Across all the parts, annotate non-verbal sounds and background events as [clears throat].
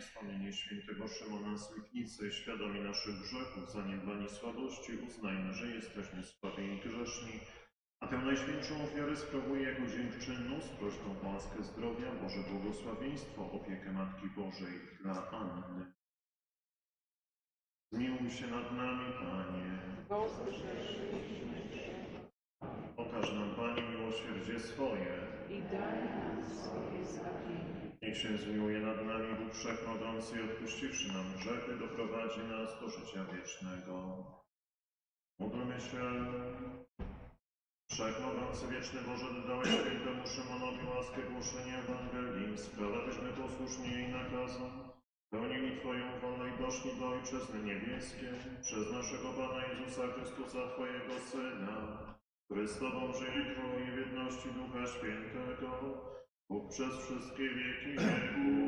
wspomnienie świętego Szymona z Lipnicy. Świadomi naszych grzechów, zaniedbań i słabości, uznajmy, że jesteśmy słabi i grzeszni. A tę najświętszą ofiarę sprawuje jako dziękczynną z prośbą o łaskę zdrowia, Boże błogosławieństwo, opiekę Matki Bożej dla Anny. Zmiłuj się nad nami, Panie. Okaż nam, Panie, miłosierdzie swoje. i daj nam swoje zbawienie. Niech się zmiłuje nad nami Bóg Wszechmogący i odpuściwszy nam grzechy, doprowadzi nas do życia wiecznego. Módlmy się. Wszechmogący wieczny Boże, dodałeś świętemu Szymonowi łaskę głoszenia Ewangelii, sprawa byśmy posłuszni jej nakazom, pełnili Twoją wolę i doszli do Ojczyzny Niebieskiej, przez naszego Pana Jezusa Chrystusa, Twojego Syna, który z Tobą żyje i w jedności Ducha Świętego, Bóg przez wszystkie wieki wieków.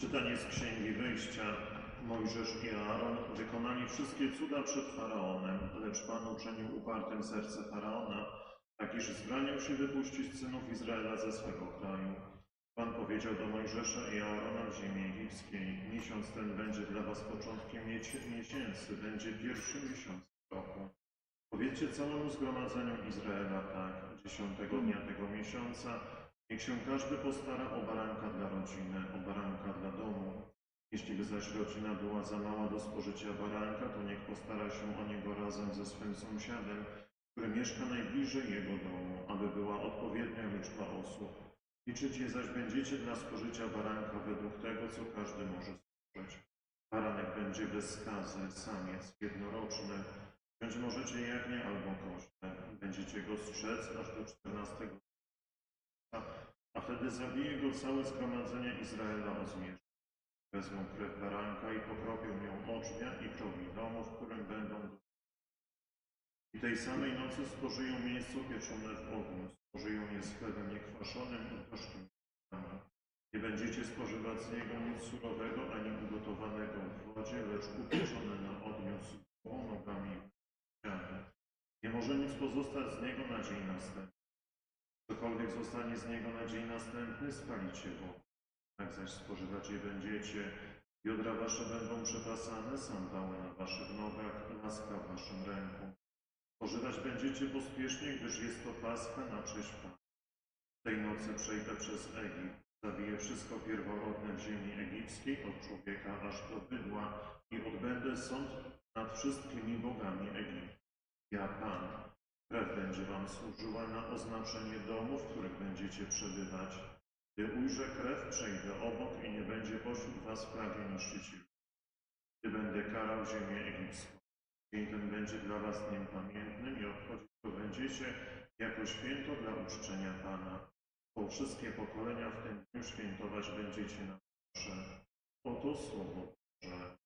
Czytanie z Księgi Wyjścia. Mojżesz i Aaron wykonali wszystkie cuda przed Faraonem, lecz Pan uczynił upartym serce Faraona, tak iż zbraniał się wypuścić synów Izraela ze swego kraju. Pan powiedział do Mojżesza i Aarona w ziemi egipskiej, miesiąc ten będzie dla was początkiem miesięcy, będzie pierwszy miesiąc roku. Powiedzcie całemu zgromadzeniu Izraela tak, dziesiątego dnia tego miesiąca, niech się każdy postara o baranka dla rodziny, o baranka dla domu. Jeśli by zaś rodzina była za mała do spożycia baranka, to niech postara się o niego razem ze swym sąsiadem, który mieszka najbliżej jego domu, aby była odpowiednia liczba osób. Liczyć je zaś będziecie dla spożycia baranka według tego, co każdy może spożyć. Baranek będzie bez skazy, samiec, jednoroczny. Wziąć możecie jagnię albo koźle. Będziecie go strzec aż do czternastego dnia, a wtedy zabije go całe zgromadzenie Izraela o zmierzch. Wezmą krew baranka i pokropią ją ocznia i progi domu, w którym będą i tej samej nocy spożyją mięso pieczone w ogniu, spożyją je z chlebem niekwaszonym i gorzkim. Nie będziecie spożywać z niego nic surowego ani ugotowanego w wodzie, lecz upieczone na ogniu z nogami. Nie może nic pozostać z niego na dzień następny. Cokolwiek zostanie z niego na dzień następny, spalicie go. Tak zaś spożywać je będziecie. Biodra wasze będą przepasane, sandały na waszych nogach, laska w waszym ręku. Spożywać będziecie pospiesznie, gdyż jest to Pascha na cześć Pana. Tej nocy przejdę przez Egipt, zabiję wszystko pierworodne w ziemi egipskiej, od człowieka aż do bydła i odbędę sąd nad wszystkimi bogami Egiptu. Ja Pan. Krew będzie wam służyła na oznaczenie domu, w którym będziecie przebywać. Gdy ujrzę krew, przejdę obok i nie będzie pośród was prawie niszczycieli. Gdy będę karał ziemię egipską. Dzień ten będzie dla was dniem pamiętnym i obchodzić go będziecie jako święto dla uczczenia Pana. Bo wszystkie pokolenia w tym dniu świętować będziecie na wasze. Oto słowo Boże.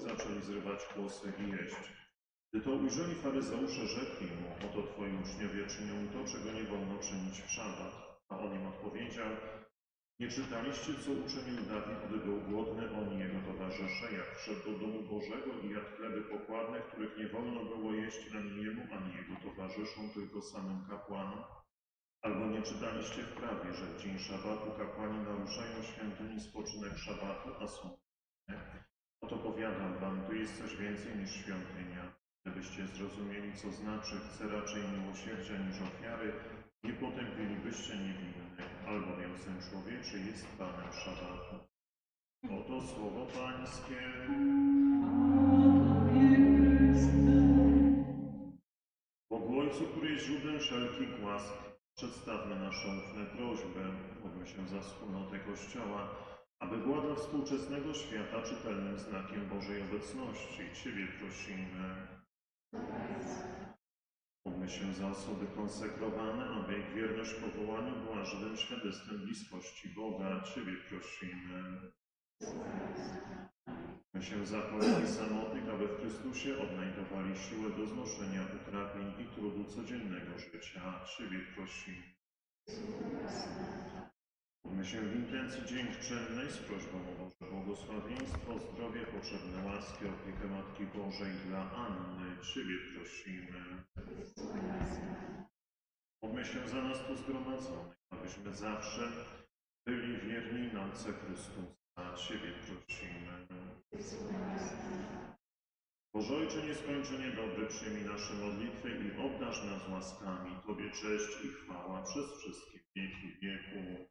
zaczęli zrywać kłosy i jeść. Gdy to ujrzeli faryzeusze, rzekli mu, oto twoi uczniowie czynią to, czego nie wolno czynić w szabat. A on im odpowiedział, nie czytaliście, co uczynił Dawid, gdy był głodny, on i jego towarzysze, jak wszedł do domu Bożego i jadł chleby pokładne, których nie wolno było jeść ani jemu, ani jego towarzyszom, tylko samym kapłanom? Albo nie czytaliście w prawie, że w dzień szabatu kapłani naruszają świątyni spoczynek szabatu, a są? Oto powiadam wam, tu jest coś więcej niż świątynia. Gdybyście zrozumieli, co znaczy, chcę raczej miłosierdzia niż ofiary, nie potępilibyście niewinnych, albowiem Syn Człowieczy jest Panem szabatu. Oto słowo Pańskie. Bogu Ojcu, który jest źródłem wszelkich łask, przedstawmy nasze ufne prośby, módlmy się za wspólnotę Kościoła, aby była dla współczesnego świata czytelnym znakiem Bożej obecności. Ciebie prosimy. Módlmy się za osoby konsekrowane, aby ich wierność powołaniu była żywym świadectwem bliskości Boga. Ciebie prosimy. Módlmy się za Polski samotnych, aby w Chrystusie odnajdowali siłę do znoszenia utrapień i trudu codziennego życia. Ciebie prosimy. Módlmy się w intencji dziękczynnej z prośbą o Boże błogosławieństwo, zdrowie, potrzebne łaski, opiekę Matki Bożej dla Anny. Ciebie prosimy. Módlmy się za nas tu zgromadzonych, abyśmy zawsze byli wierni nauce Chrystusa. Ciebie prosimy. Boże Ojcze nieskończenie dobry, przyjmij nasze modlitwy i obdarz nas łaskami. Tobie cześć i chwała przez wszystkie wieki wieku.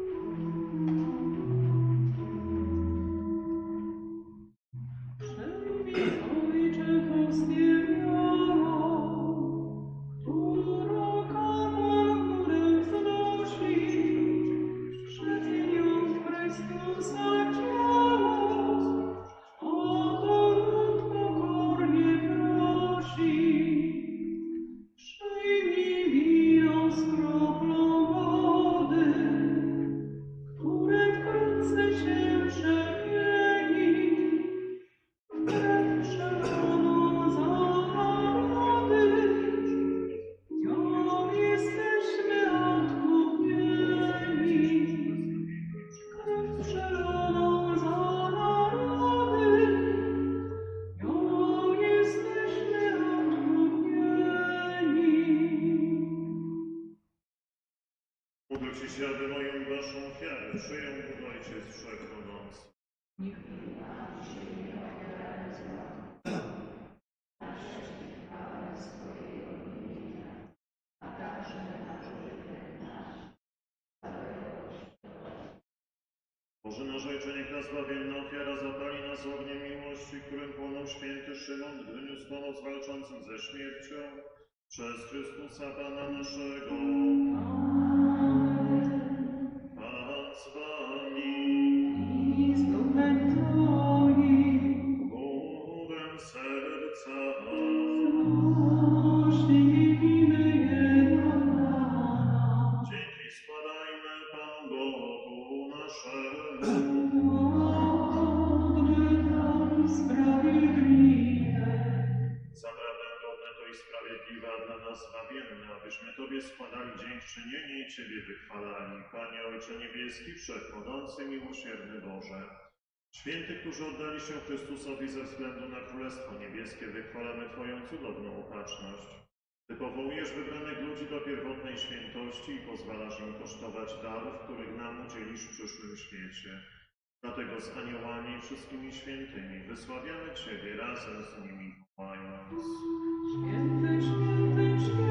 ofiarę przyjął Bóg Ojciec Wszechmogący. Boże nasz Ojcze, niech nas zbawienna ofiara zapali nas ogniem miłości, którym płonął święty Szymon, gdy niósł pomoc walczącym ze śmiercią. Przez Chrystusa Pana naszego. To i sprawiedliwe, a dla nas zbawienne, abyśmy Tobie składali dziękczynienie i Ciebie wychwalali. Panie Ojcze Niebieski, Wszechmogący, Miłosierny Boże. Święty, którzy oddali się Chrystusowi ze względu na Królestwo Niebieskie, wychwalamy Twoją cudowną opatrzność. Ty powołujesz wybranych ludzi do pierwotnej świętości i pozwalasz im kosztować darów, których nam udzielisz w przyszłym świecie. Dlatego z aniołami i wszystkimi świętymi wysławiamy Ciebie razem z nimi wołając. Święty, święty, święty,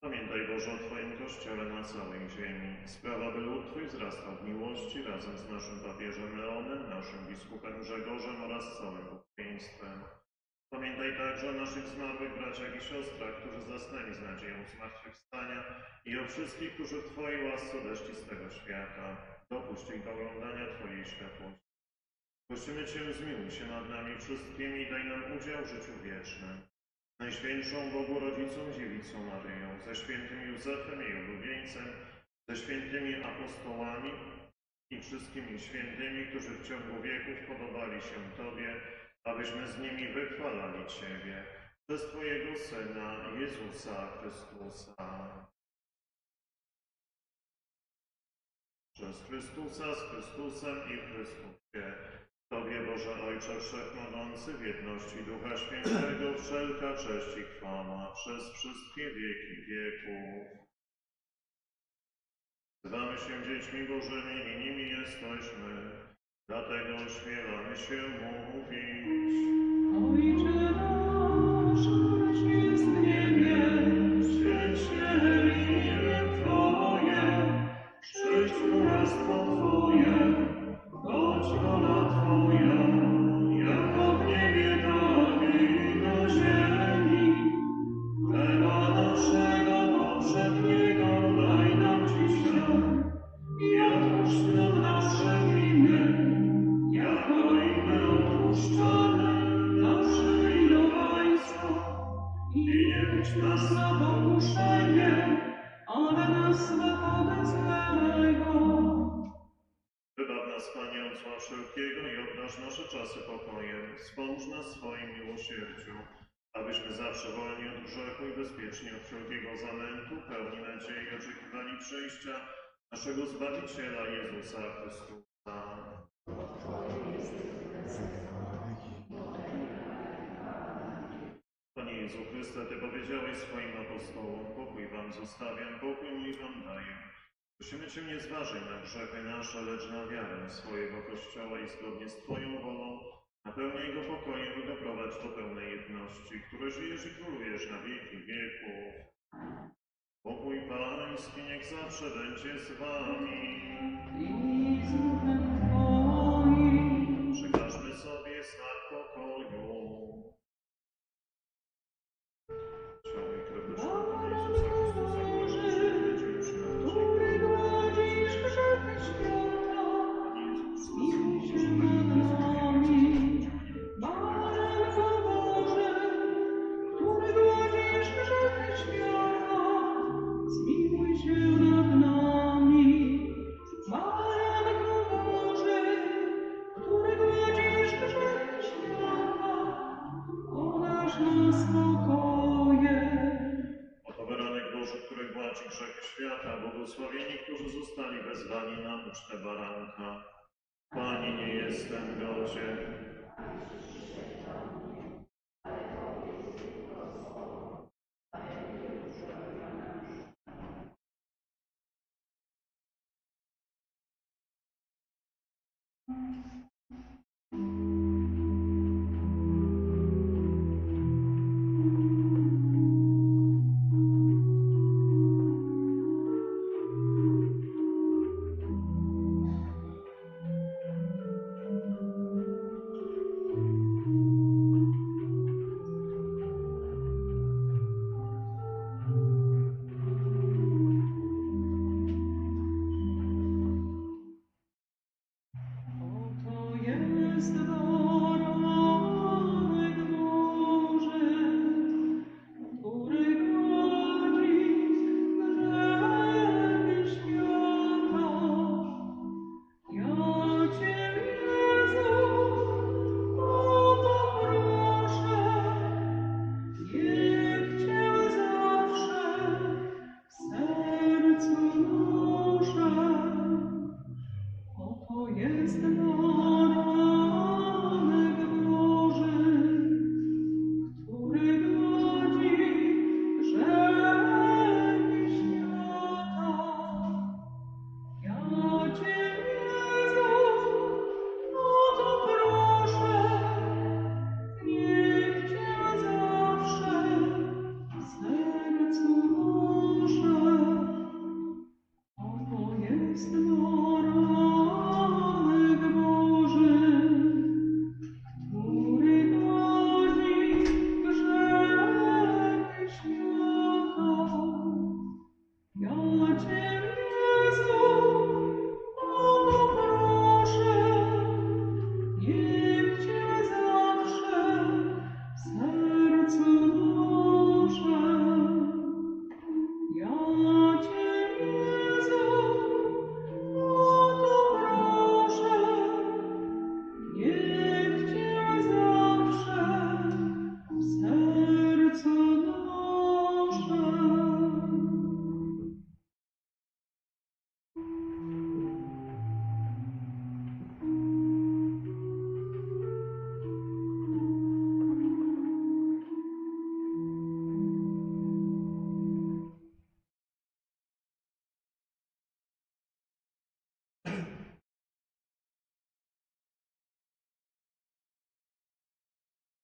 Pamiętaj Boże o Twoim Kościele na całej ziemi. Sprawa, by lud Twój wzrastał w miłości razem z naszym papieżem Leonem, naszym biskupem Grzegorzem oraz całym bukieństwem. Pamiętaj także o naszych zmarłych braciach i siostrach, którzy zasnęli z nadzieją zmartwychwstania i o wszystkich, którzy w Twojej łasce odeszli z tego świata. Dopuść ich do oglądania Twojej światłości. Prosimy Cię, zmiłuj się nad nami wszystkimi i daj nam udział w życiu wiecznym. Najświętszą Bogu Rodzicą Dziewicą Maryją, ze świętym Józefem jej ulubieńcem, ze świętymi apostołami i wszystkimi świętymi, którzy w ciągu wieków podobali się Tobie, abyśmy z nimi wychwalali Ciebie przez Twojego Syna Jezusa Chrystusa. Przez Chrystusa, z Chrystusem i w Chrystusie. Tobie, Boże Ojcze Wszechmogący, w jedności Ducha Świętego, [clears throat] wszelka cześć i chwała przez wszystkie wieki wieków. Zwamy się dziećmi Bożymi i nimi jesteśmy, dlatego śmiewamy się mówić. Ojcze wszelkiego i obdarz nasze czasy pokojem. Wspomóż nas swoim miłosierdziu, abyśmy zawsze wolni od grzechu i bezpieczni od wszelkiego zamętu, pełni nadziei oczekiwali przyjścia naszego Zbawiciela Jezusa Chrystusa. Panie Jezu Chryste, Ty powiedziałeś swoim apostołom, pokój Wam zostawiam, pokój mój Wam daję. Prosimy Cię, nie zważaj na grzechy nasze, lecz na wiarę swojego Kościoła i zgodnie z Twoją wolą napełniaj go pokojem i doprowadź do pełnej jedności, które żyjesz i królujesz na wieki wieków. Pokój Pański niech zawsze będzie z Wami.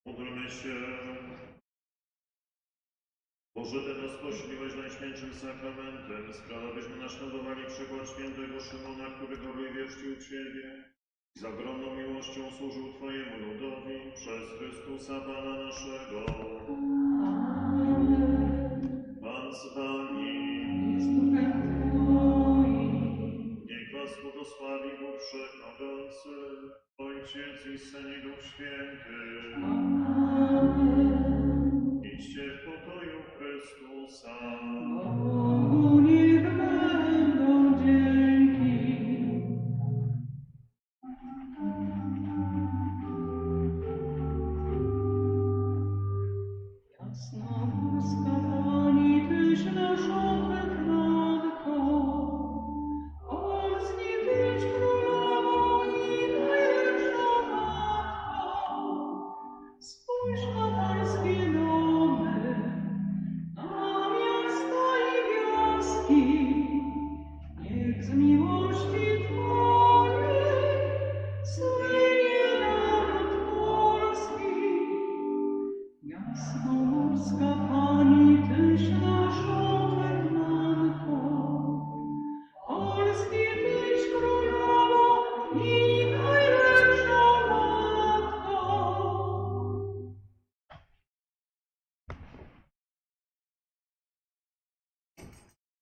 Módlmy się. Boże, Ty nas pośliłeś Najświętszym Sakramentem. Sprawa, byśmy naśladowali przykład świętego Szymona, którego wywieszcił Ciebie. Z ogromną miłością służył Twojemu ludowi przez Chrystusa Pana naszego. Pan z Wami. nas błogosławił Bóg Wszechnogący, Ojciec i Syn i Duch Święty. Amen. Idźcie w pokoju Chrystusa.